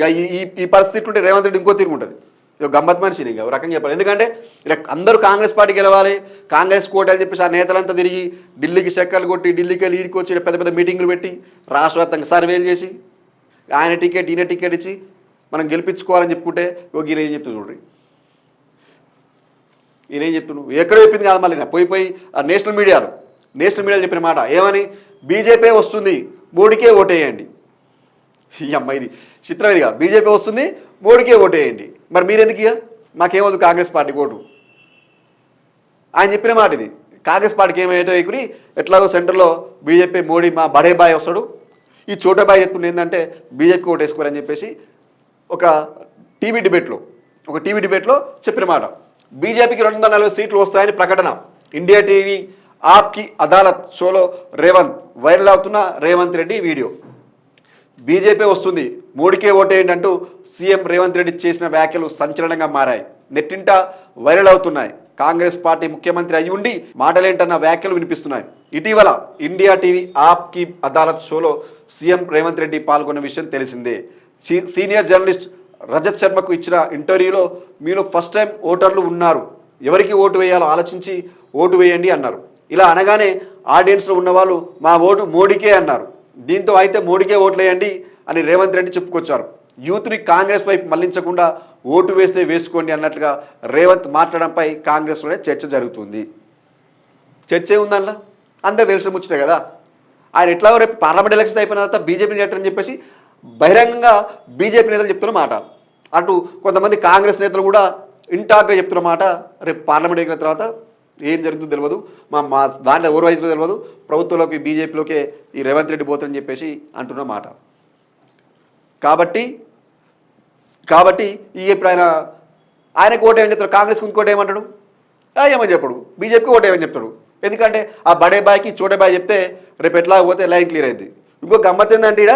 ఇక ఈ ఈ- పరిస్థితి ఉంటే రేవంత్ రెడ్డి ఇంకో తిరిగి ఉంటుంది. ఇక గమ్మత్ మనిషి ఇక ఒక రకంగా చెప్పాలి. ఎందుకంటే ఇలా అందరూ కాంగ్రెస్ పార్టీ గెలవాలి కాంగ్రెస్ కోట అని చెప్పేసి ఆ నేతలంతా తిరిగి ఢిల్లీకి చెక్కలు కొట్టి ఢిల్లీకి వెళ్ళి ఈడికి వచ్చి పెద్ద పెద్ద మీటింగులు పెట్టి రాష్ట్ర వ్యాప్తంగా సర్వేలు చేసి ఆయన టికెట్ ఈయన టికెట్ ఇచ్చి మనం గెలిపించుకోవాలని చెప్పుకుంటే ఒక ఈయన ఏం చెప్తుంది చూడండి ఈయన ఏం చెప్తున్నావు ఎక్కడో చెప్పింది కాదు మళ్ళీ. పోయి పోయి ఆ నేషనల్ మీడియాలో నేషనల్ మీడియాలో చెప్పిన మాట ఏమని? బీజేపీ వస్తుంది మోడీకే ఓటేయండి. ఈ అమ్మాయిది ఇది బీజేపీ వస్తుంది మోడీకే ఓటేయండి. మరి మీరెందుకు ఇక మాకేమొద్దు కాంగ్రెస్ పార్టీ ఓటు. ఆయన చెప్పిన మాట ఇది. కాంగ్రెస్ పార్టీకి ఏమైతే ఎక్కుని ఎట్లాగో సెంటర్లో బీజేపీ మోడీ మా బడే బాయ్ వస్తాడు. ఈ చోట బాయ్ చెప్తుంది ఏంటంటే బీజేపీ ఓటు వేసుకోరని చెప్పేసి ఒక టీవీ డిబేట్లో ఒక టీవీ డిబేట్లో చెప్పిన మాట. బీజేపీకి రెండు వందల నలభై సీట్లు వస్తాయని ప్రకటన. ఇండియా టీవీ ఆప్కి అదాలత్ షోలో రేవంత్ వైరల్ అవుతున్న రేవంత్ రెడ్డి వీడియో. బీజేపీ వస్తుంది. మోడీకే ఓటేయండి అంటూ సీఎం రేవంత్ రెడ్డి చేసిన వ్యాఖ్యలు సంచలనంగా మారాయి. నెట్టింట వైరల్ అవుతున్నాయి. కాంగ్రెస్ పార్టీ ముఖ్యమంత్రి అయి ఉండి మాటలేంటన్న వ్యాఖ్యలు వినిపిస్తున్నాయి. ఇటీవల ఇండియా టీవీ ఆప్కి అదాలత్ షోలో సీఎం రేవంత్ రెడ్డి పాల్గొన్న విషయం తెలిసిందే. సీనియర్ జర్నలిస్ట్ రజత్ శర్మకు ఇచ్చిన ఇంటర్వ్యూలో మీరు ఫస్ట్ టైం ఓటర్లు ఉన్నారు. ఎవరికి ఓటు వేయాలో ఆలోచించి ఓటు వేయండి అన్నారు. ఇలా అనగానే ఆడియన్స్లో ఉన్నవాళ్ళు మా ఓటు మోడీకే అన్నారు. దీంతో అయితే మోడీకే ఓట్లు వేయండి అని రేవంత్ రెడ్డి చెప్పుకొచ్చారు. యూత్ని కాంగ్రెస్ వైపు మళ్ళించకుండా ఓటు వేస్తే వేసుకోండి అన్నట్లుగా రేవంత్ మాట్లాడడంపై కాంగ్రెస్లోనే చర్చ జరుగుతుంది. చర్చ ఉందన్న అందరికి తెలిసిన ముచ్చటే కదా. ఆయన ఎట్లాగో రేపు పార్లమెంట్ ఎలక్షన్ అయిపోయిన తర్వాత బీజేపీ నేతలని చెప్పేసి బహిరంగంగా బీజేపీ నేతలు చెప్తున్న మాట. అటు కొంతమంది కాంగ్రెస్ నేతలు కూడా ఇంటాక్గా చెప్తున్న మాట రేపు పార్లమెంట్ ఎక్కిన తర్వాత ఏం జరుగుతుందో తెలియదు మా మా దాంట్లో ఎవరు అవుతుందో తెలియదు ప్రభుత్వంలోకి బీజేపీలోకే ఈ రేవంత్ రెడ్డి పోతుందని చెప్పేసి అంటున్న మాట. కాబట్టి కాబట్టి ఈ ఇప్పుడు ఆయన ఆయనకు ఓటు ఏమని చెప్తాడు కాంగ్రెస్కి ఇంకోటి ఏమంటాడు? ఏమని చెప్పడు? బీజేపీకి ఓటు ఏమని చెప్తాడు? ఎందుకంటే ఆ బడే బాయ్కి చోటే బాయ్ చెప్తే రేపు ఎట్లా పోతే లైన్ క్లియర్ అయింది. ఇంకో గమ్మత్ ఏంటంటే ఈడ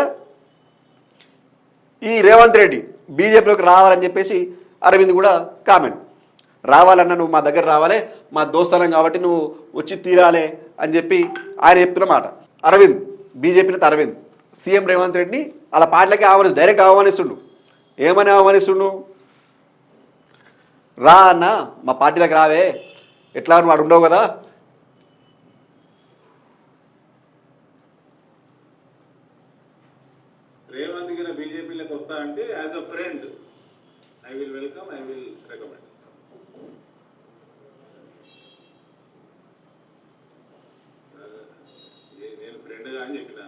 ఈ రేవంత్ రెడ్డి బీజేపీలోకి రావాలని చెప్పేసి అరవింద్ కూడా కామెంట్. రావాలన్నా నువ్వు మా దగ్గర రావాలే మా దోస్తానం కాబట్టి నువ్వు వచ్చి తీరాలే అని చెప్పి ఆయన చెప్తున్న మాట. అరవింద్ బీజేపీ నేత అరవింద్ సీఎం రేవంత్ రెడ్డిని అలా పాటలకి ఆహ్వానిస్తు డైరెక్ట్ ఆహ్వానిస్తుండు. ఏమని ఆహ్వానిస్తుండు? రా అన్న మా పార్టీలకు రావే. ఎట్లా నువ్వు వాడు ఉండవు కదా? రేవంత్ గిన బీజేపీలోకి వస్తా అంటే as a friend I will welcome I will recommend నేను ఫ్రెండ్గా అని చెప్పిన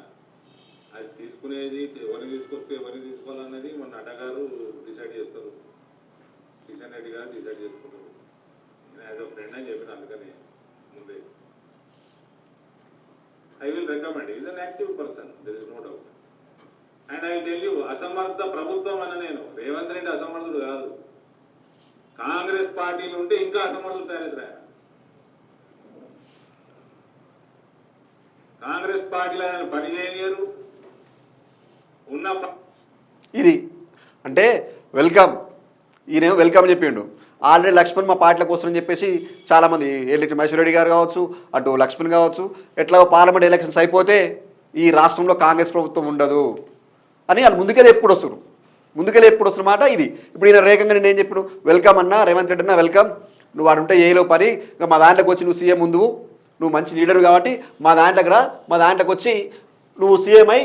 అది తీసుకునేది ఎవరిని తీసుకొస్తే ఎవరిని తీసుకోవాలన్నది మన అడ్డగారు డిసైడ్ చేస్తారు. కిషన్ రెడ్డి గారు డిసైడ్ చేసుకుంటారు. నేను యాజ్ అ ఫ్రెండ్ అని చెప్పిన అందుకని ముందే. I will recommend is an active person there is no doubt and I tell you అసమర్థ ప్రభుత్వం అని నేను రేవంత్ రెడ్డి అసమర్థుడు కాదు. కాంగ్రెస్ పార్టీలు ఉంటే ఇంకా అసమర్థులు తయారవుతారు కాంగ్రెస్ పార్టీలు ఆయన పని చేయలేరు ఇది. అంటే వెల్కమ్. ఈయన వెల్కమ్ అని చెప్పిండు. ఆల్రెడీ లక్ష్మణ్ మా పార్టీల కోసం అని చెప్పేసి చాలామంది ఎల్లి మహేశ్వర రెడ్డి గారు కావచ్చు అటు లక్ష్మణ్ కావచ్చు ఎట్లా పార్లమెంట్ ఎలక్షన్స్ అయిపోతే ఈ రాష్ట్రంలో కాంగ్రెస్ ప్రభుత్వం ఉండదు అని వాళ్ళు ముందుకెళ్ళి ఎప్పుడు వస్తారు ముందుకెళ్ళి ఎప్పుడు వస్తున్న మాట ఇది. ఇప్పుడు ఈయన రేఖంగా నేను ఏం చెప్పాను వెల్కమ్ అన్న రేవంత్ రెడ్డి అన్న వెల్కమ్. నువ్వు వాడు ఉంటే ఏలో పని ఇంకా మా దాంట్లోకి వచ్చి నువ్వు సీఎం ముందు నువ్వు మంచి లీడర్ కాబట్టి మా దాంట్లోకి రా మా దాంట్లోకి వచ్చి నువ్వు సీఎం అయి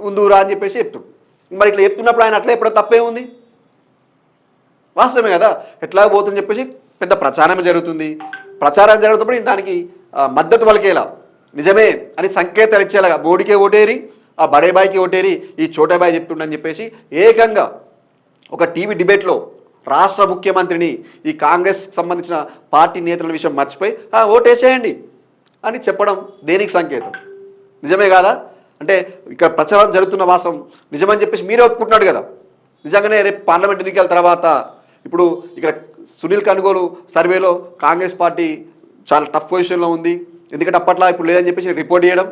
ఉందిరా రా అని చెప్పేసి చెప్తాడు. మరి ఇట్లా చెప్తున్నప్పుడు ఆయన అట్లా ఎప్పుడో తప్పే ఉంది? వాస్తవమే కదా. ఎట్లా పోతుందని చెప్పేసి పెద్ద ప్రచారం జరుగుతుంది. ప్రచారం జరుగుతున్నప్పుడు దానికి మద్దతు పలికేలా? నిజమే అని సంకేతాలు ఇచ్చేలాగా. బోడికే ఓటేరి ఆ బడేబాయికి ఓటేరి ఈ చోటే చెప్తుండని చెప్పేసి ఏకంగా ఒక టీవీ డిబేట్లో రాష్ట్ర ముఖ్యమంత్రిని ఈ కాంగ్రెస్ సంబంధించిన పార్టీ నేతల విషయం మర్చిపోయి "ఆ, ఓటేసేయండి అని చెప్పడం దేనికి సంకేతం? నిజమే కాదా? అంటే ఇక్కడ ప్రచారం జరుగుతున్న వాసం నిజమని చెప్పేసి మీరే ఒప్పుకుంటున్నాడు కదా. నిజంగానే రేపు పార్లమెంట్ ఎన్నికల తర్వాత ఇప్పుడు ఇక్కడ సునీల్ కనుగోలు సర్వేలో కాంగ్రెస్ పార్టీ చాలా టఫ్ పొజిషన్లో ఉంది. ఎందుకంటే అప్పట్లో ఇప్పుడు లేదని చెప్పేసి రిపోర్ట్ చేయడం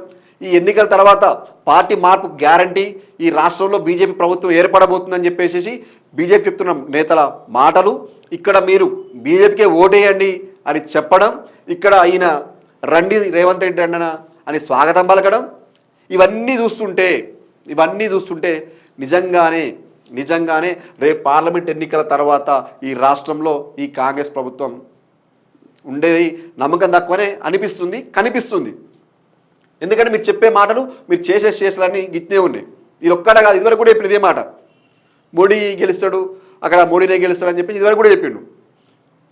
ఈ ఎన్నికల తర్వాత పార్టీ మార్పు గ్యారంటీ ఈ రాష్ట్రంలో బీజేపీ ప్రభుత్వం ఏర్పడబోతుందని చెప్పేసి బీజేపీ చెప్తున్న నేతల మాటలు. ఇక్కడ మీరు బీజేపీకే ఓటేయండి అని చెప్పడం. ఇక్కడ ఈయన రండి రేవంత్ రెడ్డి అన్న అని స్వాగతం పలకడం. ఇవన్నీ చూస్తుంటే ఇవన్నీ చూస్తుంటే నిజంగానే నిజంగానే రేపు పార్లమెంట్ ఎన్నికల తర్వాత ఈ రాష్ట్రంలో ఈ కాంగ్రెస్ ప్రభుత్వం ఉండేది నమ్మకం తక్కువనే అనిపిస్తుంది కనిపిస్తుంది. ఎందుకంటే మీరు చెప్పే మాటలు మీరు చేసే చేసలన్నీ గిట్నే ఉన్నాయి. ఇది ఒక్కట కాదు ఇదివరకు కూడా చెప్పింది ఇదే మాట. మోడీ గెలుస్తాడు అక్కడ మోడీనే గెలుస్తాడు అని చెప్పి ఇదివరకు కూడా చెప్పిండు.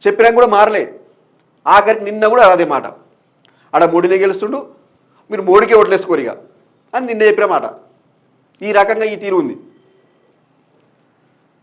చెప్పినా కూడా మారలే. ఆఖరికి నిన్న కూడా అదే మాట. ఆడ మోడీనే గెలుస్తుండు మీరు మోడీకే ఓట్లేసుకోరు ఇక. అని నిన్న చెప్పిన మాట. ఈ రకంగా ఈ తీరు ఉంది.